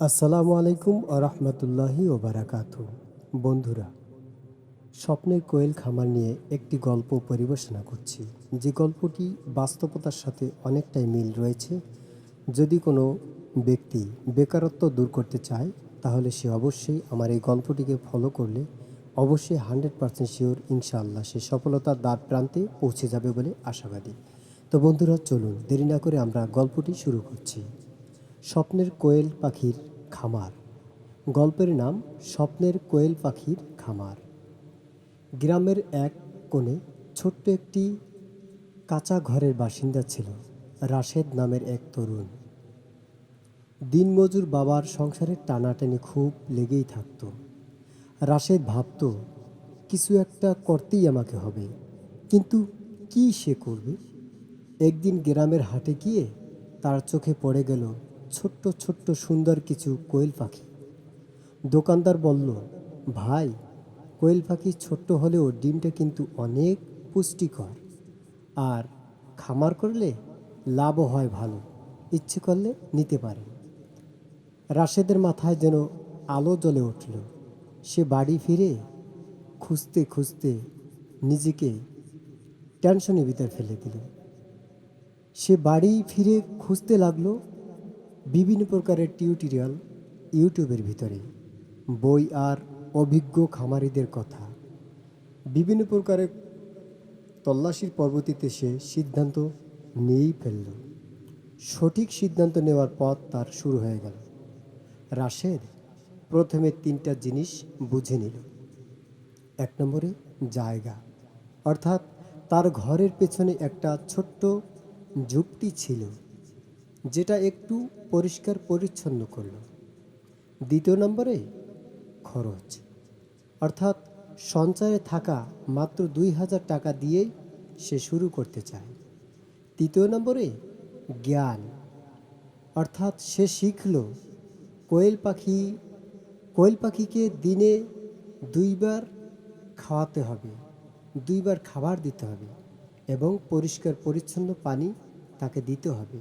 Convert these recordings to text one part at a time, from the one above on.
আসসালামু আলাইকুম আরহামতুল্লাহি ওবারাকাতু বন্ধুরা, স্বপ্নের কোয়েল খামার নিয়ে একটি গল্প পরিবেশনা করছি। যে গল্পটি বাস্তবতার সাথে অনেকটাই মিল রয়েছে। যদি কোনো ব্যক্তি বেকারত্ব দূর করতে চায়, তাহলে সে অবশ্যই আমার এই গল্পটিকে ফলো করলে অবশ্যই হান্ড্রেড পারসেন্ট শিওর ইনশাআল্লাহ সে সফলতার দ্বার প্রান্তে পৌঁছে যাবে বলে আশাবাদী। তো বন্ধুরা, চলুন দেরি না করে আমরা গল্পটি শুরু করছি। স্বপ্নের কোয়েল পাখির খামার। গল্পের নাম, স্বপ্নের কোয়েল পাখির খামার। গ্রামের এক কোণে ছোট্ট একটি কাঁচা ঘরের বাসিন্দা ছিল, রাশেদ নামের এক তরুণ। দিনমজুর বাবার সংসারের টানাটানি খুব লেগেই থাকতো। রাশেদ ভাবত, কিছু একটা করতেই আমাকে হবে, কিন্তু কি সে করবে? একদিন গ্রামের হাটে গিয়ে তার চোখে পড়ে গেল ছোট্ট ছোট্ট, সুন্দর কিছু কোয়েল পাখি। দোকানদার বলল, ভাই, কোয়েল পাখি ছোট্ট হলেও ডিমটা কিন্তু অনেক পুষ্টিকর। আর খামার করলে লাভও হয় ভালো। ইচ্ছে করলে নিতে পারেন। রাশেদের মাথায় যেন আলো জ্বলে উঠল। সে বাড়ি ফিরে খুঁজতে খুঁজতে নিজেকে টেনশনের ভিতর ফেলে দিল। সে বাড়ি ফিরে খুঁজতে লাগল বিভিন্ন প্রকারের টিউটোরিয়াল ইউটিউবের ভিতরে, বই আর অভিজ্ঞ খামারিদের কথা। বিভিন্ন প্রকারের তল্লাশির পরবর্তীতে সে সিদ্ধান্ত নিয়েই ফেলল। সঠিক সিদ্ধান্ত নেওয়ার পথ তার শুরু হয়ে গেল। রাশেদ প্রথমে তিনটা জিনিস বুঝে নিল। এক নম্বরে জায়গা, অর্থাৎ তার ঘরের পেছনে একটা ছোট্ট ঝুপটি ছিল। যেটা একটু পরিষ্কার পরিচ্ছন্ন করল। দ্বিতীয় নম্বরে খরচ। অর্থাৎ সঞ্চয়ে থাকা মাত্র দুই হাজার টাকা দিয়েই সে শুরু করতে চায়। তৃতীয় নম্বরে জ্ঞান। অর্থাৎ সে শিখল, কোয়েল পাখি, কোয়েল পাখিকে দিনে দুইবার খাওয়াতে হবে, দুইবার খাবার দিতে হবে এবং পরিষ্কার পরিচ্ছন্ন পানি তাকে দিতে হবে।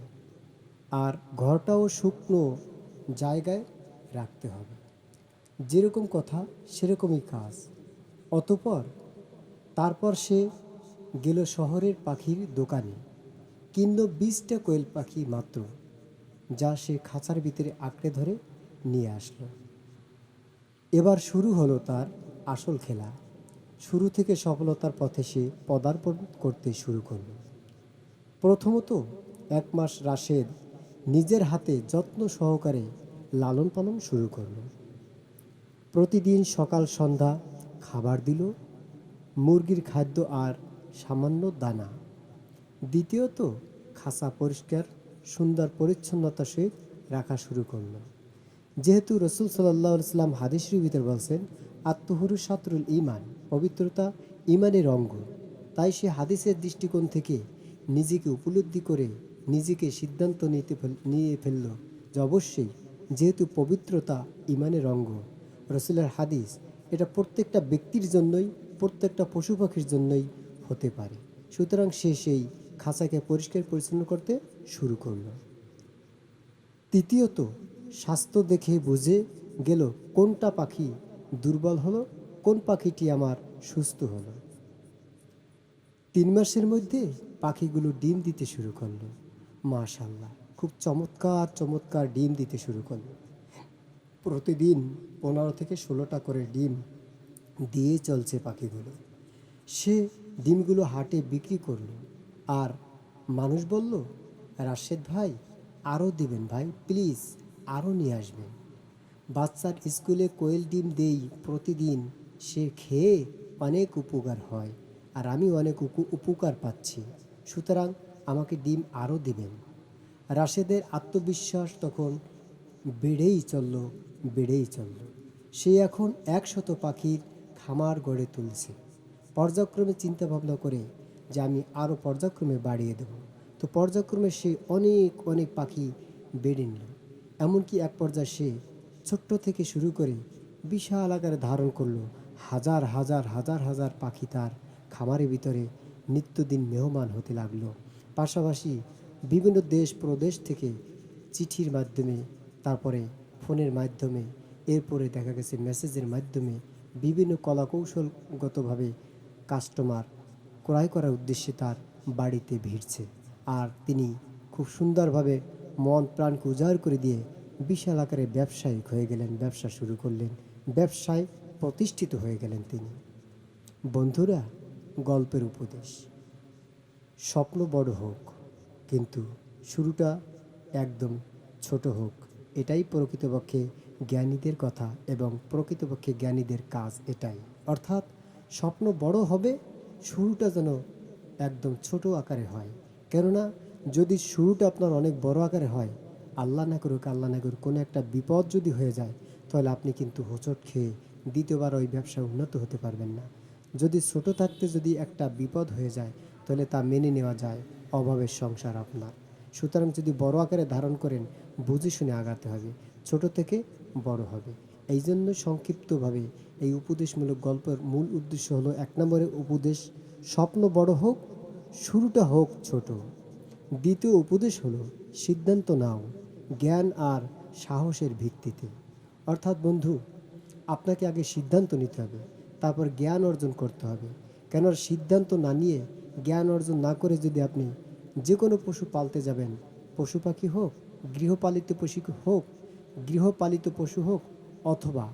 আর ঘরটাও শুকনো জায়গায় রাখতে হবে। যেরকম কথা, সেরকমই কাজ। অতপর তারপর সে গেল শহরের পাখির দোকানে কিনল বিশটা কোয়েল পাখি মাত্র, যা সে খাঁচার ভিতরে আঁকড়ে ধরে নিয়ে আসলো। এবার শুরু হলো তার আসল খেলা। শুরু থেকে সফলতার পথে সে পদার্পণ করতে শুরু করল। প্রথমত এক মাস রাশেদ নিজের হাতে যত্ন সহকারে লালন পালন শুরু করল। প্রতিদিন সকাল সন্ধ্যা খাবার দিল, মুরগির খাদ্য আর সামান্য দানা। দ্বিতীয়ত খাসা পরিষ্কার, সুন্দর পরিচ্ছন্নতা সহিত রাখা শুরু করল। যেহেতু রসুল সাল্লাহ ইসলাম হাদিসের ভিতরে বলছেন, আত্মহুরু সাতরুল ইমান পবিত্রতা ইমানের অঙ্গ। তাই সে হাদিসের দৃষ্টিকোণ থেকে নিজেকে উপলব্ধি করে নিজেকে সিদ্ধান্ত নিতে নিয়ে ফেলল যে অবশ্যই যেহেতু পবিত্রতা ইমানের অঙ্গ। রসুলের হাদিস এটা প্রত্যেকটা ব্যক্তির জন্যই, প্রত্যেকটা পশু পাখির জন্যই হতে পারে। সুতরাং সে সেই খাঁচাকে পরিষ্কার পরিচ্ছন্ন করতে শুরু করল। তৃতীয়ত, স্বাস্থ্য দেখে বুঝে গেল কোনটা পাখি দুর্বল হলো, কোন পাখিটি আমার সুস্থ হলো। তিন মাসের মধ্যে পাখিগুলো ডিম দিতে শুরু করল। মাশাল্লাহ খুব চমৎকার চমৎকার ডিম দিতে শুরু করল। প্রতিদিন পনেরো থেকে ষোলোটা করে ডিম দিয়ে চলছে পাখিগুলো। সে ডিমগুলো হাটে বিক্রি করল। আর মানুষ বলল, রাশেদ ভাই আরও দিবেন ভাই, প্লিজ আরও নিয়ে আসবেন। বাচ্চার স্কুলে কোয়েল ডিম দেই প্রতিদিন, সে খেয়ে অনেক উপকার হয়। আর আমি অনেক উপ- উপকার পাচ্ছি। সুতরাং আমাকে ডিম আরও দিবেন। রাশেদের আত্মবিশ্বাস তখন বেড়েই চলল বেড়েই চলল। সে এখন একশত পাখির খামার গড়ে তুলছে। পর্যায়ক্রমে চিন্তা ভাবনা করে যে আমি আরও পর্যায়ক্রমে বাড়িয়ে দেব। তো পর্যায়ক্রমে সে অনেক অনেক পাখি বেড়ে নিল। এমনকি এক পর্যায়ে সে ছোট্ট থেকে শুরু করে বিশাল আকারে ধারণ করল, হাজার হাজার হাজার হাজার পাখি তার খামারের ভিতরে নিত্যদিন মেহমান হতে লাগল। পাশাপাশি বিভিন্ন দেশ প্রদেশ থেকে চিঠির মাধ্যমে, তারপরে ফোনের মাধ্যমে, এরপরে দেখা গেছে মেসেজের মাধ্যমে বিভিন্ন কলাকৌশলগতভাবে কাস্টমার ক্রয় করার উদ্দেশ্যে তার বাড়িতে ভিড়ছে। আর তিনি খুব সুন্দরভাবে মন প্রাণকে উজাড় করে দিয়ে বিশাল আকারে ব্যবসায়িক হয়ে গেলেন, ব্যবসা শুরু করলেন, ব্যবসায় প্রতিষ্ঠিত হয়ে গেলেন তিনি। বন্ধুরা, গল্পের উপদেশ। স্বপ্ন বড় হোক, কিন্তু শুরুটা একদম ছোট হোক। এটাই প্রকৃতপক্ষে জ্ঞানীদের কথা এবং প্রকৃতপক্ষে জ্ঞানীদের কাজ এটাই। অর্থাৎ স্বপ্ন বড় হবে, শুরুটা যেন একদম ছোট আকারে হয়। কেননা যদি শুরুটা আপনার অনেক বড় আকারে হয়, আল্লাহ না করুক, আল্লাহ না করুক, কোনো একটা বিপদ যদি হয়ে যায়, তাহলে আপনি কিন্তু হোঁচট খেয়ে দ্বিতীয়বার ওই ব্যবসা উন্নত হতে পারবেন না। যদি ছোট থাকতে যদি একটা বিপদ হয়ে যায় তাহলে তা মেনে নেওয়া যায়, অভাবের সংসার আপনার। সুতরাং যদি বড় আকারে ধারণ করেন, বুঝে শুনে আগাতে হবে, ছোট থেকে বড় হবে। এই জন্য সংক্ষিপ্তভাবে এই উপদেশমূলক গল্পের মূল উদ্দেশ্য হলো, এক নম্বরে উপদেশ, স্বপ্ন বড় হোক, শুরুটা হোক ছোট। দ্বিতীয় উপদেশ হলো, সিদ্ধান্ত নাও, জ্ঞান আর সাহসের ভিত্তিতে। অর্থাৎ বন্ধু, আপনাকে আগে সিদ্ধান্ত নিতে হবে, তারপর জ্ঞান অর্জন করতে হবে। কেন সিদ্ধান্ত না নিয়ে জ্ঞান অর্জন না করে যদি আপনি যে কোনো পশু পালতে যাবেন, পশু পাখি হোক, গৃহপালিত পশু হোক, গৃহপালিত পশু হোক অথবা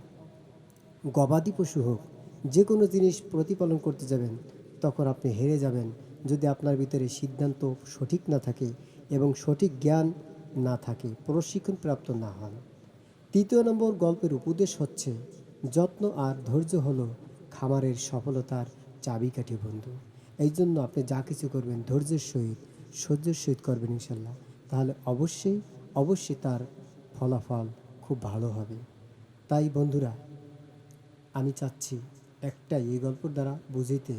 গবাদি পশু হোক, যে কোনো জিনিস প্রতিপালন করতে যাবেন, তখন আপনি হেরে যাবেন। যদি আপনার ভিতরে সিদ্ধান্ত সঠিক না থাকে এবং সঠিক জ্ঞান না থাকে, প্রশিক্ষণ প্রাপ্ত না হন। তৃতীয় নম্বর গল্পের উপদেশ হচ্ছে, যত্ন আর ধৈর্য হলো খামারের সফলতার চাবিকাঠি বন্ধু। এই জন্য আপনি যা কিছু করবেন, ধৈর্যের সহিত, সহ্যের সহিত করবেন ইনশাল্লাহ। তাহলে অবশ্যই অবশ্যই তার ফলাফল খুব ভালো হবে। তাই বন্ধুরা, আমি চাচ্ছি একটাই এই গল্পের দ্বারা বুঝিতে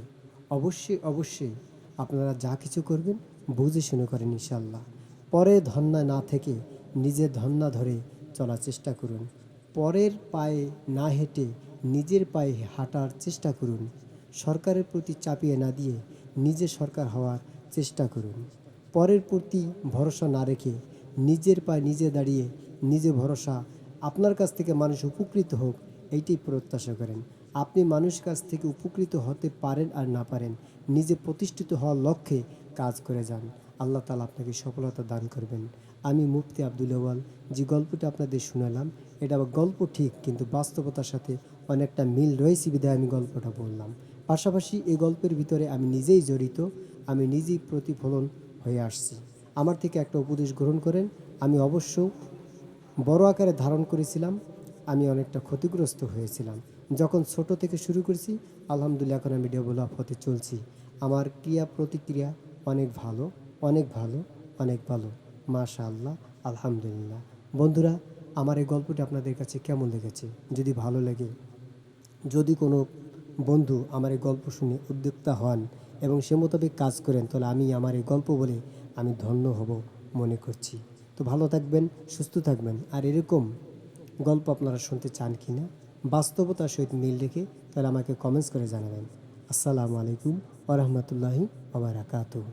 অবশ্যই অবশ্যই আপনারা যা কিছু করবেন, বুঝে শুনে করেন ইনশাল্লাহ। পরে ধন্যা না থেকে নিজের ধন্যা ধরে চলার চেষ্টা করুন। পরের পায়ে না হেঁটে নিজের পায়ে হাঁটার চেষ্টা করুন। সরকারের প্রতি চাপিয়ে না দিয়ে নিজে সরকার হওয়ার চেষ্টা করুন। পরের প্রতি ভরসা না রেখে নিজের পায়ে নিজে দাঁড়িয়ে নিজে ভরসা আপনার কাছ থেকে মানুষ উপকৃত হোক এইটি প্রত্যাশা করেন। আপনি মানুষ কাছ থেকে উপকৃত হতে পারেন আর না পারেন, নিজে প্রতিষ্ঠিত হওয়ার লক্ষ্যে কাজ করে যান। আল্লাহ তালা আপনাকে সফলতা দান করবেন। আমি মুফতি আব্দুল আওয়াল যে গল্পটা আপনাদের শোনালাম, এটা গল্প ঠিক, কিন্তু বাস্তবতার সাথে অনেকটা মিল রয়েছে বিধায় আমি গল্পটা বললাম। পাশাপাশি এই গল্পের ভিতরে আমি নিজেই জড়িত, আমি নিজেই প্রতিফলন হয়ে আসছি। আমার থেকে একটা উপদেশ গ্রহণ করেন, আমি অবশ্য বড় আকারে ধারণ করেছিলাম, আমি অনেকটা ক্ষতিগ্রস্ত হয়েছিলাম। যখন ছোট থেকে শুরু করেছি, আলহামদুলিল্লাহ এখন আমি ডেভেলপ হতে চলছি। আমার ক্রিয়া প্রতিক্রিয়া অনেক ভালো অনেক ভালো অনেক ভালো। মাশা আল্লাহ আলহামদুলিল্লাহ। বন্ধুরা, আমার এই গল্পটি আপনাদের কাছে কেমন লেগেছে? যদি ভালো লাগে, যদি কোনো বন্ধু, আমার এই গল্প শুনে উদ্যোক্তা হন এবং সে মোতাবেক কাজ করেন, তাহলে আমি আমার এই গল্প বলে আমি ধন্য হব মনে করছি। তো ভালো থাকবেন, সুস্থ থাকবেন। আর এরকম গল্প আপনারা শুনতে চান কি না বাস্তবতার সহিত মিল রেখে তাহলে আমাকে কমেন্টস করে জানাবেন। আসসালামু আলাইকুম ওরহমতুল্লাহি আবরাকাতুহ